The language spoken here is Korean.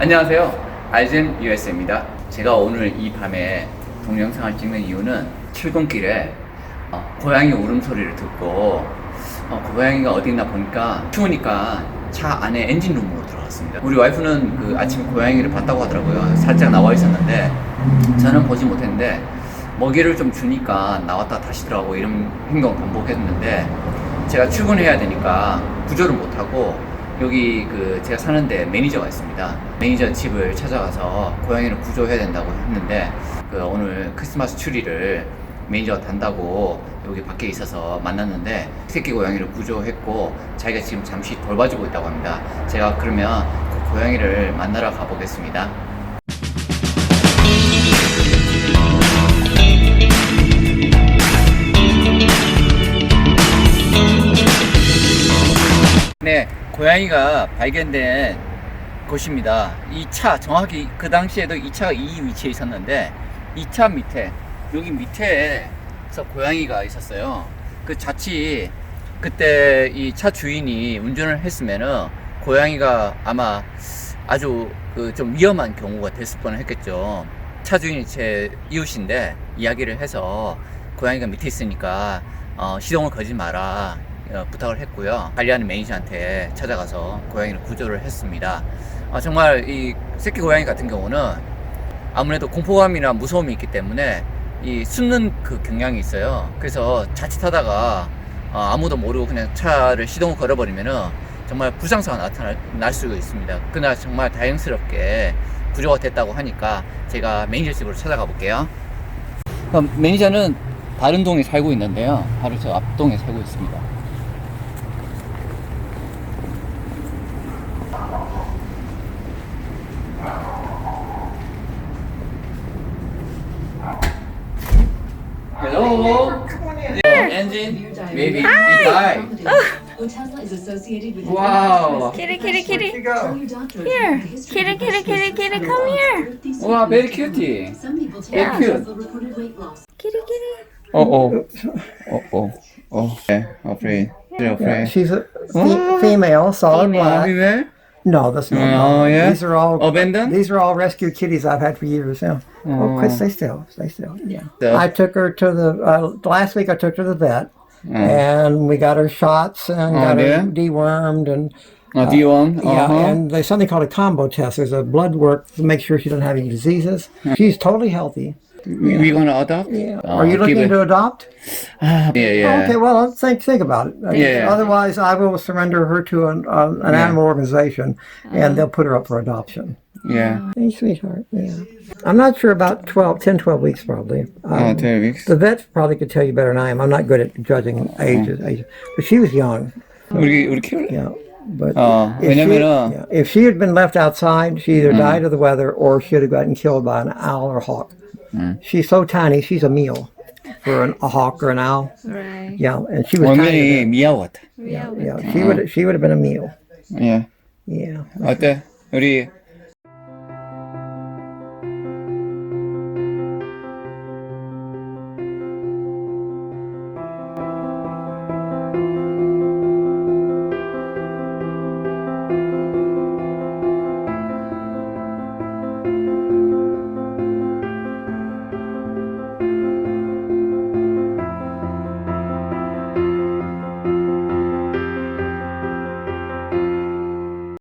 안녕하세요. 알젠 US입니다. 제가 오늘 이 밤에 동영상을 찍는 이유는 출근길에 어, 고양이 울음소리를 듣고 어, 그 고양이가 어디 있나 보니까 추우니까 차 안에 엔진룸으로 들어갔습니다. 우리 와이프는 그 아침에 고양이를 봤다고 하더라고요. 살짝 나와 있었는데 저는 보지 못했는데 먹이를 좀 주니까 나왔다 다시 들어가고 이런 행동 반복했는데 제가 출근해야 되니까 구조를 못하고 여기 그 제가 사는데 매니저가 있습니다. 매니저 집을 찾아가서 고양이를 구조해야 된다고 했는데 그 오늘 크리스마스 추리를 매니저가 단다고 여기 밖에 있어서 만났는데 새끼 고양이를 구조했고 자기가 지금 잠시 돌봐주고 있다고 합니다. 제가 그러면 그 고양이를 만나러 가보겠습니다. 네, 고양이가 발견된 곳입니다. 이 차, 정확히 그 당시에도 이 차가 이 위치에 있었는데, 이 차 밑에, 여기 밑에서 고양이가 있었어요. 그 자칫 그때 이 차 주인이 운전을 했으면은 고양이가 아마 아주 그 좀 위험한 경우가 됐을 뻔 했겠죠. 차 주인이 제 이웃인데 이야기를 해서 고양이가 밑에 있으니까 어, 시동을 걸지 마라 어, 부탁을 했고요. 관리하는 매니저한테 찾아가서 고양이를 구조를 했습니다. 어, 정말 이 새끼 고양이 같은 경우는 아무래도 공포감이나 무서움이 있기 때문에 이 숨는 그 경향이 있어요. 그래서 자칫하다가 어, 아무도 모르고 그냥 차를 시동을 걸어버리면은 정말 불상사가 나타날 날 수가 있습니다. 그날 정말 다행스럽게 구조가 됐다고 하니까 제가 매니저 집으로 찾아가 볼게요. 매니저는 다른 동에 살고 있는데요. 바로 저 앞동에 살고 있습니다. Engine? Maybe. Hi. He died. Wow. Kitty, kitty, kitty. Here. Kitty, kitty, kitty, kitty, come here. Wow, very cutie. Very cute. Kitty, kitty. Oh, oh. Oh, oh. Oh, okay. Afraid. Afraid. She's a female, solid black. Female. No, that's not. Oh, yeah? These are all Abandoned? These are all rescue kitties I've had for years. Yeah. Oh, Oh. Chris, stay still. Stay still. Yeah. So- I took her to the uh, last week. I took her to the vet, and we got her shots and Oh, got yeah? her dewormed and. Oh, do you want? Yeah, Uh-huh. and there's something called a combo test. There's a blood work to make sure she doesn't have any diseases. She's totally healthy. Yeah. You to adopt? Yeah. Oh, Are you looking it... to adopt? Uh, yeah, yeah. Okay, well, think think about it. Yeah, Otherwise, I will surrender her to an, uh, an yeah. animal organization, and uh, they'll put her up for adoption. Yeah. Hey, sweetheart. Yeah. I'm not sure about 12, 10, 12 weeks probably. Um, oh, 10 weeks. The vet probably could tell you better than I am. I'm not good at judging ages, ages. but she was young. yeah. But oh, if, she, yeah, if she had been left outside, she either mm. died of the weather or she'd have gotten killed by an owl or hawk. She's so tiny, she's a meal for an, a hawk or an owl. Right. Yeah, and she was tiny. 원면이 미아웠다. Yeah. Yeah, she would she would have been a meal. 예. Yeah. 어때? 우리